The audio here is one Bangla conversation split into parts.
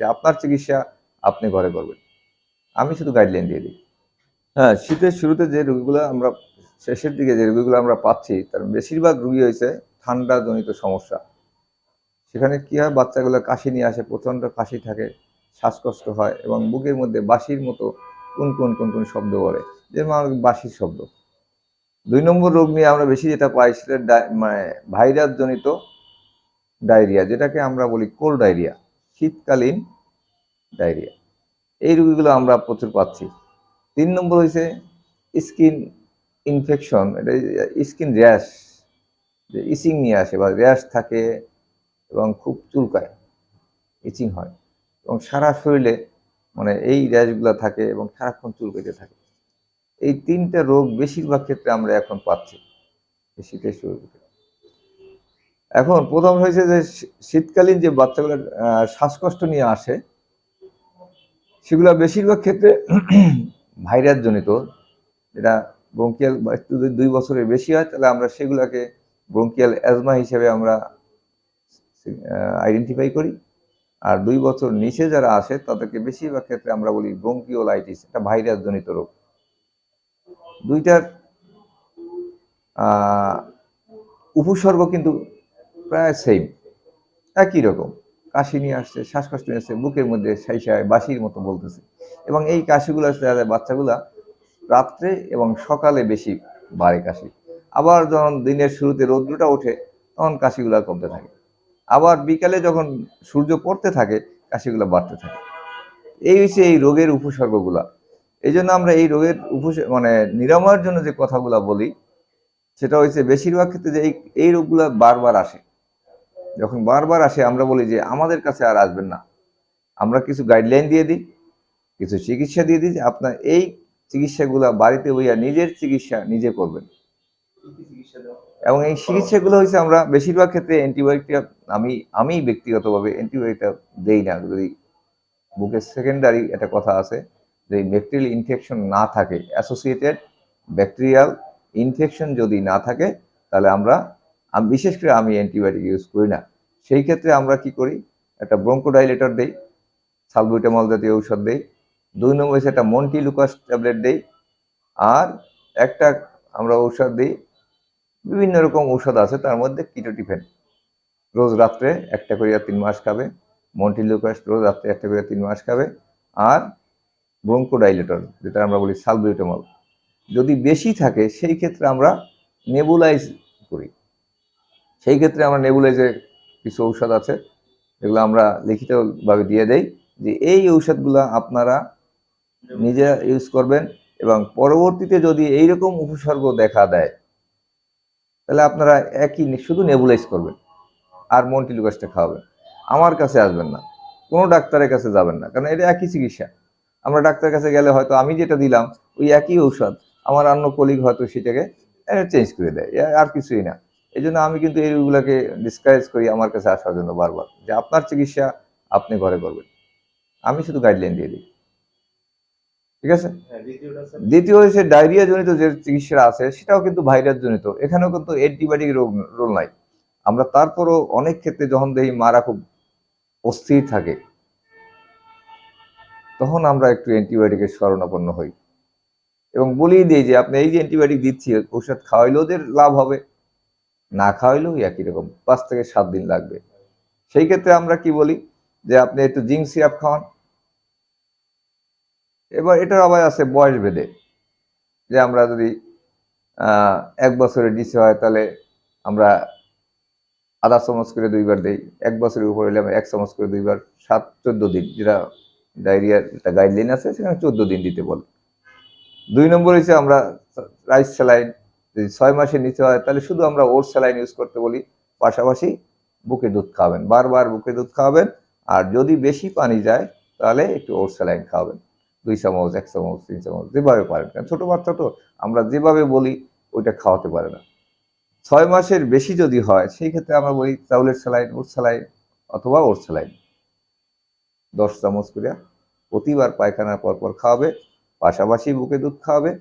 যে আপনার চিকিৎসা আপনি ঘরে করবেন। আমি শুধু গাইডলাইন দিয়ে দিই। হ্যাঁ শীতের শুরুতে যে রোগীগুলো আমরা, শেষের দিকে যে রুগীগুলো আমরা পাচ্ছি, তার বেশিরভাগ রুগী হয়েছে ঠান্ডাজনিত সমস্যা। সেখানে কি হয়, বাচ্চাগুলো কাশি নিয়ে আসে, প্রচণ্ড কাশি থাকে, শ্বাসকষ্ট হয় এবং বুকের মধ্যে বাঁশির মতো কোন কোন কোন কোন শব্দ করে যেমন আমার বাঁশির শব্দ। দুই নম্বর রোগ নিয়ে আমরা বেশি যেটা পাই সেটা মানে ভাইরাস জনিত ডায়রিয়া, যেটাকে আমরা বলি কোল্ড ডায়রিয়া। শীতকালীন ডায়রিয়া। এই রোগীগুলো আমরা প্রচুর পাচ্ছি। তিন নম্বর হয়েছে স্কিন ইনফেকশন, এটা স্কিন র্যাশ, যে ইচিং নিয়ে আসে বা র্যাশ থাকে এবং খুব চুলকায়, ইচিং হয়। এবং সারা শরীরে মানে এই র্যাশগুলো থাকে এবং সারাক্ষণ চুলকাইতে থাকে। এই তিনটা রোগ বেশিরভাগ ক্ষেত্রে আমরা এখন পাচ্ছি শীতের শুরুতে এখন প্রথম হয়েছে যে শীতকালীন যে বাচ্চাগুলো শ্বাসকষ্ট নিয়ে আসে, সেগুলো বেশিরভাগ ক্ষেত্রে ভাইরাস জনিত যেটা ব্রঙ্কিয়াল একটু দুই বছরের বেশি হয়, তাহলে আমরা সেগুলোকে ব্রঙ্কিয়াল অ্যাজমা হিসেবে আমরা আইডেন্টিফাই করি। আর দুই বছর নিচে যারা আসে, তাদেরকে বেশিরভাগ ক্ষেত্রে আমরা বলি ব্রঙ্কিওলাইটিস, এটা ভাইরাস জনিত রোগ। দুইটার উপসর্গ কিন্তু প্রায় সেম একই রকম। কাশি নিয়ে আসছে, শ্বাসকষ্ট নিয়ে আসছে, বুকের মধ্যে সাই সাইসায় বাসির মতো বলতেছে। এবং এই কাশিগুলো দেখা যায় বাচ্চাগুলা রাত্রে এবং সকালে বেশি বাড়ে কাশি। আবার যখন দিনের শুরুতে রৌদ্রটা ওঠে, তখন কাশিগুলা কমতে থাকে। আবার বিকালে যখন সূর্য পড়তে থাকে, কাশিগুলো বাড়তে থাকে। এই হচ্ছে এই রোগের উপসর্গগুলা। এই জন্য আমরা এই রোগের উপস মানে নিরাময়ের জন্য যে কথাগুলা বলি, সেটা হচ্ছে বেশিরভাগ ক্ষেত্রে যে এই রোগগুলা বারবার আসে। যখন বারবার আসে, আমরা বলি যে, আমাদের কাছে আর আসবেন না। আমরা কিছু গাইডলাইন দিয়ে দিই, কিছু চিকিৎসা দিয়ে দিই যে, আপনার এই চিকিৎসাগুলা বাড়িতে বইয়া নিজের চিকিৎসা নিজে করবেন। এবং এই চিকিৎসাগুলো হচ্ছে আমরা বেশিরভাগ ক্ষেত্রে অ্যান্টিবায়োটিক আমি আমি ব্যক্তিগতভাবে অ্যান্টিবায়োটিক দেই না। যদি বুকের সেকেন্ডারি একটা কথা আছে, যে ব্যাকটেরিয়াল ইনফেকশন না থাকে অ্যাসোসিয়েটেড ব্যাকটেরিয়াল ইনফেকশন যদি না থাকে, তাহলে আমরা আমি বিশেষ করে আমি অ্যান্টিবায়োটিক ইউজ করি না। সেই ক্ষেত্রে আমরা কি করি? একটা ব্রঙ্কোডাইলেটর দেই সালবুটামল জাতীয় ঔষধ দেই, দুই নম্বর হচ্ছে একটা মন্টিলুকাস ট্যাবলেট দেই, আর একটা আমরা ঔষধ দিই, বিভিন্ন রকম ঔষধ আছে, তার মধ্যে কিটোটিফেন রোজ রাত্রে একটা করিয়া তিন মাস খাবে মন্টিলুকাস রোজ রাত্রে একটা করিয়া তিন মাস খাবে, আর ব্রঙ্কোডাইলেটর যেটা আমরা বলি সালবিউটামল যদি বেশি থাকে, সেই ক্ষেত্রে আমরা নেবুলাইজ করি। সেই ক্ষেত্রে আমরা নেবুলাইজের কিছু ঔষধ আছে, এগুলো আমরা লিখিতভাবে দিয়ে দেই যে এই ঔষধগুলো আপনারা নিজে ইউজ করবেন এবং পরবর্তীতে যদি এইরকম উপসর্গ দেখা দেয়, তাহলে আপনারা একই শুধু নেবুলাইজ করবেন আর মন্টিলুকাসটা খাওয়াবেন। আমার কাছে আসবেন না, কোনো ডাক্তারের কাছে যাবেন না, কারণ এটা একই চিকিৎসা। আমরা ডাক্তারের কাছে গেলে হয়তো আমি যেটা দিলাম, ওই একই ঔষধ আমার অন্য কলিগ হয়তো সেটাকে চেঞ্জ করে দেয় আর কিছুই না। এই জন্য আমি কিন্তু এই এইগুলোকে ডিসকারেজ করি আমার কাছে আসার জন্য বারবার যে আপনার চিকিৎসা আপনি ঘরে করবেন। আমি শুধু গাইডলাইন দিয়ে দিই। ঠিক আছে? দ্বিতীয় হচ্ছে ডায়রিয়া জনিত যে চিকিৎসা আছে সেটাও কিন্তু ভাইরাস জনিত এখানেও কিন্তু অ্যান্টিবায়োটিক রোগ রোল নাই। আমরা তারপরও অনেক ক্ষেত্রে যখন দেখি মারা খুব অস্থির থাকে তখন আমরা একটু অ্যান্টিবায়োটিকের শরণাপন্ন হই। এবং বলেই দিই যে আপনি এই যে অ্যান্টিবায়োটিক দিচ্ছি ঔষধ খাওয়াইলেও ওদের লাভ হবে। না খাওয়াইলেও একই রকম, পাঁচ থেকে সাত দিন লাগবে। সেই ক্ষেত্রে আমরা কি বলি? যে আপনি একটু জিঙ্ক সিরাপ খাওয়ান। এবার এটার আবার আছে বয়স ভেদে। যে আমরা যদি এক বছরের নিচে হয়, তাহলে আমরা আধা চামচ করে দুইবার দেই। এক বছরের উপর হলে আমরা এক চামচ করে দুইবার, সাত, চোদ্দ দিন, যেটা ডায়রিয়ার একটা গাইডলাইন আছে, সেখানে চোদ্দ দিন দিতে বলে। দুই নম্বর হচ্ছে আমরা রাইস স্যালাইন যদি ছয় মাসের নিচে হয়, তাহলে শুধু আমরা ওর স্যালাইন ইউজ করতে বলি। পাশাপাশি বুকে দুধ খাওয়াবেন। বারবার বুকে দুধ খাওয়াবেন। আর যদি বেশি পানি যায়, তাহলে একটু ওর স্যালাইন খাওয়াবেন। দুই চামচ, এক চামচ, তিন চামচ, যেভাবে পারেন। কারণ ছোটো বাচ্চা তো, আমরা যেভাবে বলি, ওইটা খাওয়াতে পারে না। ছয় মাসের বেশি যদি হয়, সেই ক্ষেত্রে আমরা বলি চাউলের স্যালাইন ওর স্যালাইন অথবা ওর স্যালাইন। দশ চামচ করে প্রতিবার পায়খানার পর পর খাওয়াবে, পাশাপাশি বুকে দুধ খাওয়াবে।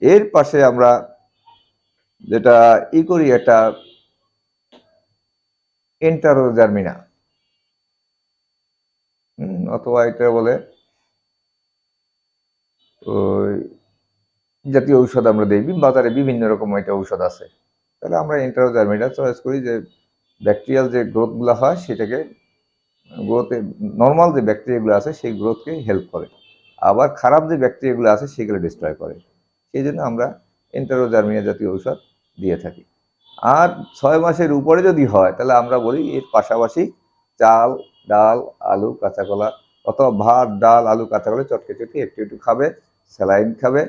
এর পাশে আমরা যেটা ই করি একটা এন্টারোজার্মিনা অথবা এটা বলে জাতীয় ঔষধ আমরা দিই, বাজারে বিভিন্ন রকম এটা ঔষধ আছে। তাহলে আমরা ইন্টারোজার্মিটা চয়েস করি যে ব্যাকটেরিয়াল যে গ্রোথগুলো হয় সেটাকে গ্রোথে নর্মাল যে ব্যাকটেরিয়াগুলো আছে সেই গ্রোথকে হেল্প করে। আবার খারাপ যে ব্যাকটেরিয়াগুলো আছে সেগুলো ডিস্ট্রয় করে। সেই জন্য আমরা এন্টারোজার্মিয়া জাতীয় ঔষধ দিয়ে থাকি। আর ছয় মাসের উপরে যদি হয়, তাহলে আমরা বলি এর পাশাপাশি চাল, ডাল, আলু কাঁচা কলা অথবা ভাত, ডাল, আলু কাঁচা কলা চটকে চটকে একটু একটু খাবে, স্যালাইন খাবে,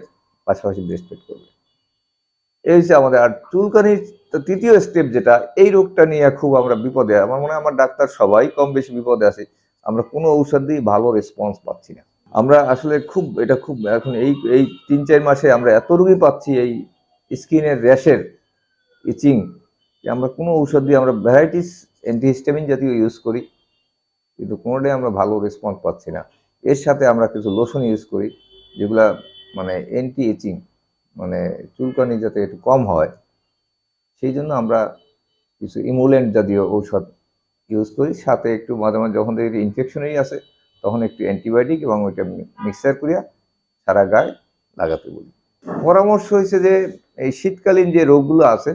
পাশাপাশি ব্রেস্ট করবে। এই হচ্ছে আমাদের, আর চুলকানির তৃতীয় স্টেপ যেটা, এই রোগটা নিয়ে খুব আমরা বিপদে, আমার মনে হয় আমার ডাক্তার সবাই কম বেশি বিপদে আছে, আমরা কোনো ঔষধ দিয়ে ভালো রেসপন্স পাচ্ছি না। আমরা আসলে খুব, এটা খুব, এখন এই এই তিন চার মাসে আমরা এত রোগী পাচ্ছি এই স্কিনের র্যাশের ইচিং আমরা কোনো ঔষধ দিয়ে আমরা ভ্যারাইটিস অ্যান্টিহিস্টামিন জাতীয় ইউজ করি, কিন্তু কোনোটাই আমরা ভালো রেসপন্স পাচ্ছি না। এর সাথে আমরা কিছু লোশন ইউজ করি, যেগুলা মানে অ্যান্টি ইচিং মানে চুলকানি যাতে একটু কম হয়, সেই জন্য আমরা কিছু ইমুলেন্ট জাতীয় ঔষধ ইউজ করি। সাথে একটু মাঝে মাঝে যখন দেখি ইনফেকশনই আছে তখন একটু অ্যান্টিবায়োটিক এবং ওইটা মিক্সার করিয়া সারা গায়ে লাগাতে বলি। পরামর্শ হয়েছে যে, এই শীতকালীন যে রোগগুলো আছে,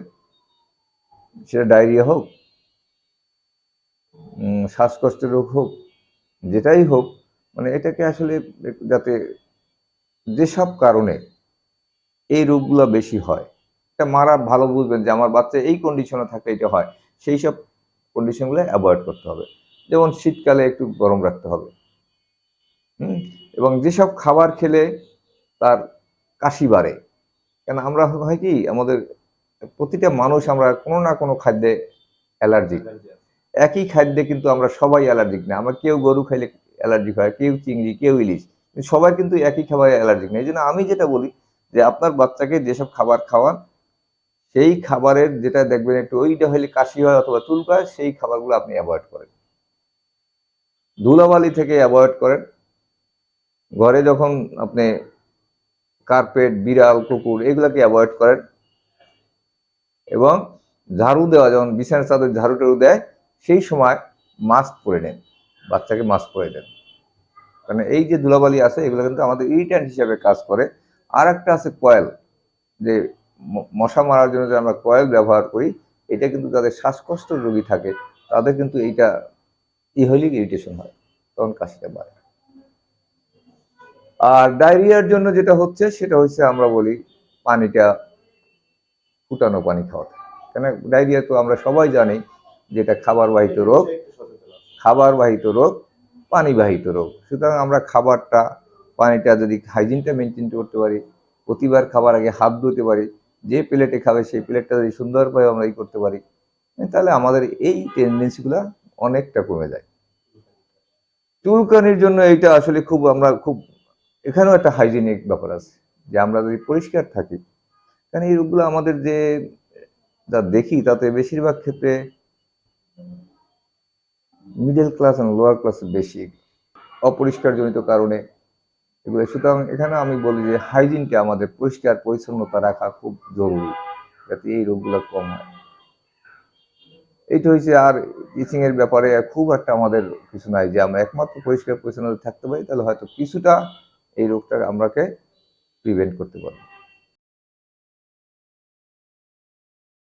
সেটা ডায়রিয়া হোক শ্বাসকষ্টের রোগ হোক, যেটাই হোক মানে এটাকে আসলে যাতে যেসব কারণে এই রোগগুলো বেশি হয়, এটা মারা ভালো বুঝবেন যে আমার বাচ্চা এই কন্ডিশনে থাকলে এটা হয়, সেই সব কন্ডিশনগুলো অ্যাভয়েড করতে হবে। যেমন শীতকালে একটু গরম রাখতে হবে। এবং যেসব খাবার খেলে তার কাশি বাড়ে। কেন আমরা হয় কি, আমাদের প্রতিটা মানুষ আমরা কোনো না কোনো খাদ্যে অ্যালার্জিক। একই খাদ্যে কিন্তু আমরা সবাই অ্যালার্জিক না। আমরা কেউ গরু খাইলে অ্যালার্জিক হয়, কেউ চিংড়ি, কেউ ইলিশ। সবাই কিন্তু একই খাবারে অ্যালার্জিক নেই এই জন্য আমি যেটা বলি যে আপনার বাচ্চাকে যেসব খাবার খাওয়ান, সেই খাবারের যেটা দেখবেন একটু ওইটা হলে কাশি হয় অথবা চুলকায়, সেই খাবারগুলো আপনি অ্যাভয়েড করেন। ধুলাবালি থেকে অ্যাভয়েড করেন। ঘরে যখন আপনি কার্পেট বিড়াল, কুকুর এগুলাকে অ্যাভয়েড করেন এবং ঝাড়ু দেওয়া, যেমন বিছানার চাদর ঝাড়ু টাড়ু দেয়, সেই সময় মাস্ক পরে নেন, বাচ্চাকে মাস্ক পরে দেন। কারণ এই যে ধুলাবালি আছে, এগুলো কিন্তু আমাদের ইরিট্যান্ট হিসাবে কাজ করে। আর একটা আছে কয়েল যে মশা মারার জন্য যে আমরা কয়েল ব্যবহার করি, এটা কিন্তু যাদের শ্বাসকষ্ট রোগী থাকে, তাদের কিন্তু এইটা ইহলিক ইরিটেশন হয়, তখন কাশিটা বাড়ে। আর ডায়রিয়ার জন্য যেটা হচ্ছে, সেটা হচ্ছে আমরা বলি পানিটা ফুটানো পানি খাওয়াতে কেন? ডায়রিয়া তো আমরা সবাই জানি যেটা খাবার বাহিত রোগ খাবার বাহিত রোগ পানি বাহিত রোগ। সুতরাং আমরা খাবারটা, পানিটা যদি হাইজিনটা মেনটেন করতে পারি, প্রতিবার খাবার আগে হাত ধুতে পারি, যে প্লেটে খাবে সেই প্লেটটা যদি সুন্দরভাবে আমরা ই করতে পারি তাহলে আমাদের এই টেন্ডেন্সিগুলো অনেকটা কমে যায়। চুলকানির জন্য এইটা আসলে খুব আমরা খুব এখানেও একটা হাইজিনিক ব্যাপার আছে, যে আমরা যদি পরিষ্কার থাকি, কারণ এই রোগগুলো আমাদের যে যা দেখি তাতে বেশিরভাগ ক্ষেত্রে মিডল ক্লাস এবং লোয়ার ক্লাস বেশি অপরিষ্কার জনিত কারণে এগুলো। সুতরাং এখানে আমি বলি যে হাইজিনকে আমাদের পরিষ্কার, পরিচ্ছন্নতা রাখা খুব জরুরি, যাতে এই রোগগুলো কম হয়। এইটা হয়েছে আর টিচিং এর ব্যাপারে খুব একটা আমাদের কিছু নাই, যে আমরা একমাত্র পরিষ্কার পরিচ্ছন্নতা থাকতে পারি, তাহলে হয়তো কিছুটা এই রোগটা আমরাকে প্রিভেন্ট করতে পারব।